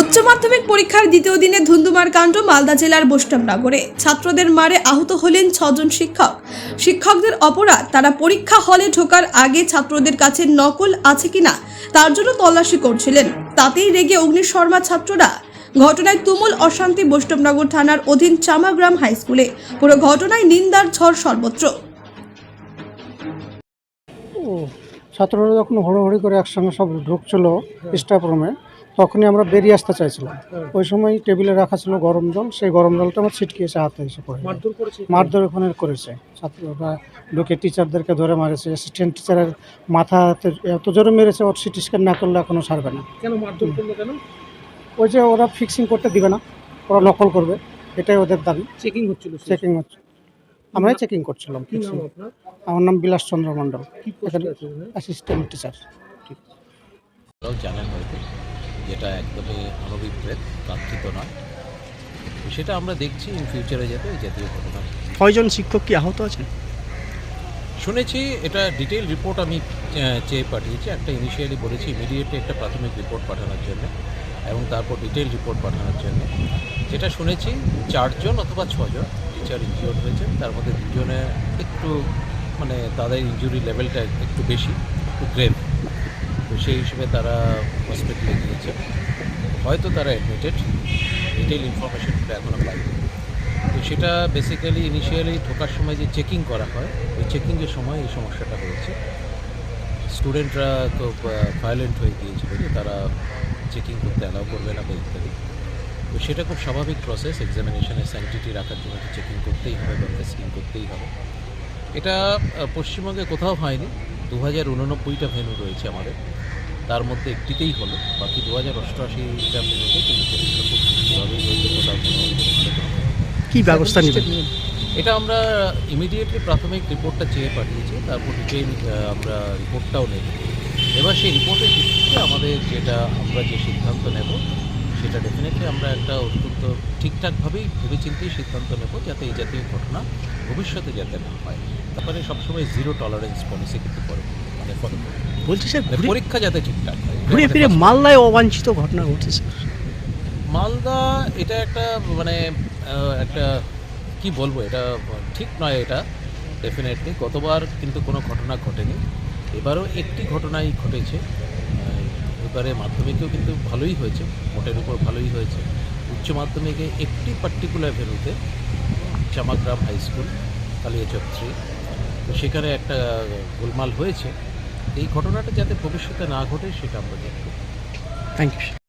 উচ্চ মাধ্যমিক পরীক্ষার দ্বিতীয় দিনে ধুন্ধুমার কাণ্ড মালদা জেলার বৈষ্ণবনগরে ছাত্রদের মারে আহত হলেন ছজন শিক্ষক। শিক্ষকদের অপরাধ, তারা পরীক্ষা হলে ঢোকার আগে ছাত্রদের কাছে নকল আছে কিনা, তার জন্য তল্লাশি করছিলেন। তাতেই রেগে অগ্নি শর্মা ছাত্ররা। ঘটনায় তুমুল অশান্তি বৈষ্ণবনগর থানার অধীন চামাগ্রাম হাই স্কুলে। পুরো ঘটনায় নিন্দার ঝড় সর্বত্র। ছাত্ররা যখন হড়োহড়ি করে একসঙ্গে সব ঢুকছিল স্টাফ রুমে তখনই আমরা বেরিয়ে আসতে চাইছিলাম। ওই সময় টেবিলে রাখা ছিল গরম জল। সেই গরম জলটা আমার ছিটকে এসে হাতে এসে পড়ে মারধর ওখানে করেছে। ছাত্ররা ঢুকে টিচারদেরকে ধরে মারেছে। অ্যাসিস্ট্যান্ট টিচারের মাথাতে এত জোরে মেরেছে ওর সিটি স্ক্যান না করলে এখনও ছাড়বে না। কেন মারধর করল কেন? ওই যে ওরা ফিক্সিং করতে দিবে না। ওরা নকল করবে। এটাই ওদের দাবি। চেকিং হচ্ছিল চেকিং হচ্ছে আমরাই চেকিং করছিলাম আমার নাম বিলাস চন্দ্র মণ্ডল? অ্যাসিস্ট্যান্ট টিচার জানেন হয়তো যেটা একদমই অনভিপ্রেত কাঙ্ক্ষিত নয়। সেটা আমরা দেখছি ইন ফিউচারে যাতে জাতীয় ঘটনা কয়জন শিক্ষক কি আহত আছেন? শুনেছি এটা ডিটেল রিপোর্ট আমি চেয়ে পাঠিয়েছি। একটা ইনিশিয়ালি বলেছি ইমিডিয়েটলি একটা প্রাথমিক রিপোর্ট পাঠানোর জন্য এবং তারপর ডিটেল রিপোর্ট পাঠানোর জন্য। যেটা শুনেছি চারজন অথবা ছজন টিচার ইনজিওর্ড হয়েছেন। তার মধ্যে দুজনে একটু মানে তাদের ইনজুরি লেভেলটা একটু বেশি একটু গ্রেভ তো সেই হিসেবে তারা হসপিটালে গিয়েছে হয়তো তারা অ্যাডমিটেড ডিটেল ইনফরমেশনটা এখনও পাইনি তো সেটা বেসিক্যালি ইনিশিয়ালি ঢোকার সময় যে চেকিং করা হয়, ওই চেকিংয়ের সময় এই সমস্যাটা হয়েছে। স্টুডেন্টরা খুব ভায়োলেন্ট হয়ে গিয়েছিল যে তারা চেকিং করতে অ্যালাউ করবে না বা ইত্যাদি। তো সেটা খুব স্বাভাবিক প্রসেস এক্সামিনেশনের স্যানিটিটি রাখার জন্য তো চেকিং করতেই হবে বা টেস্টিং করতেই হবে। এটা পশ্চিমবঙ্গে কোথাও হয়নি। দু হাজার উননব্বইটা ভেন্যু রয়েছে আমাদের। তার মধ্যে একটিতেই হলো। বাকি দু হাজার অষ্টআশিটা ভেন্যুতে কিন্তু পরীক্ষা খুব হয়েছে কোথাও। কি ব্যবস্থা নেবেন এটা আমরা ইমিডিয়েটলি প্রাথমিক রিপোর্টটা চেয়ে পাঠিয়েছি। তারপর ডিটেইল আমরা রিপোর্টটাও নেব। এবার সেই রিপোর্টের ভিত্তিতে আমাদের যেটা আমরা যে সিদ্ধান্ত নেব সেটা ডেফিনেটলি আমরা একটা অত্যন্ত ঠিকঠাকভাবেই ভেবেচিন্তেই সিদ্ধান্ত নেব যাতে এই জাতীয় ঘটনা ভবিষ্যতে যাতে না হয়। তারপরে সবসময় জিরো টলারেন্স পলিসি কিন্তু করে মানে বলছি স্যার মানে পরীক্ষা যাতে ঠিকঠাক হয়। ঘুরে ফিরে মালদায় অবাঞ্ছিত ঘটনা ঘটছে স্যার। মালদা এটা একটা মানে একটা কি বলব এটা ঠিক নয় এটা ডেফিনেটলি গতবার কিন্তু কোনো ঘটনা ঘটেনি। এবারও একটি ঘটনাই ঘটেছে। এবারে মাধ্যমিকেও কিন্তু ভালোই হয়েছে, মোটের উপর ভালোই হয়েছে। উচ্চ মাধ্যমিকে একটি পার্টিকুলার ভেনুতে চামাগ্রাম হাই স্কুল কালিয়াচক তো সেখানে একটা গোলমাল হয়েছে। এই ঘটনাটা যাতে ভবিষ্যতে না ঘটে সেটা আমরা দেখব। Thank you